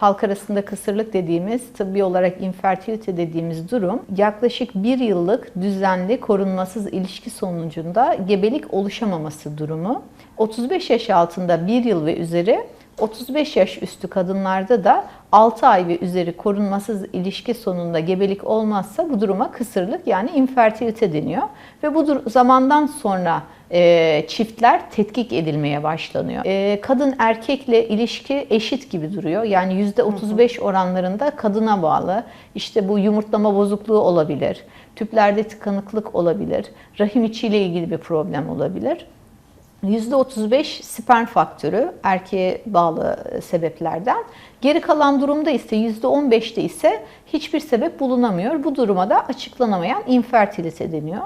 Halk arasında kısırlık dediğimiz, tıbbi olarak infertilite dediğimiz durum yaklaşık bir yıllık düzenli korunmasız ilişki sonucunda gebelik oluşamaması durumu. 35 yaş altında bir yıl ve üzeri 35 yaş üstü kadınlarda da 6 ay ve üzeri korunmasız ilişki sonunda gebelik olmazsa bu duruma kısırlık yani infertilite deniyor. Ve bu zamandan sonra e, çiftler tetkik edilmeye başlanıyor. E, kadın erkekle ilişki eşit gibi duruyor. Yani %35 oranlarında kadına bağlı. İşte bu yumurtlama bozukluğu olabilir, tüplerde tıkanıklık olabilir, rahim içiyle ilgili bir problem olabilir. %35 sperm faktörü erkeğe bağlı sebeplerden. Geri kalan durumda ise %15'te ise hiçbir sebep bulunamıyor. Bu duruma da açıklanamayan infertilite deniyor.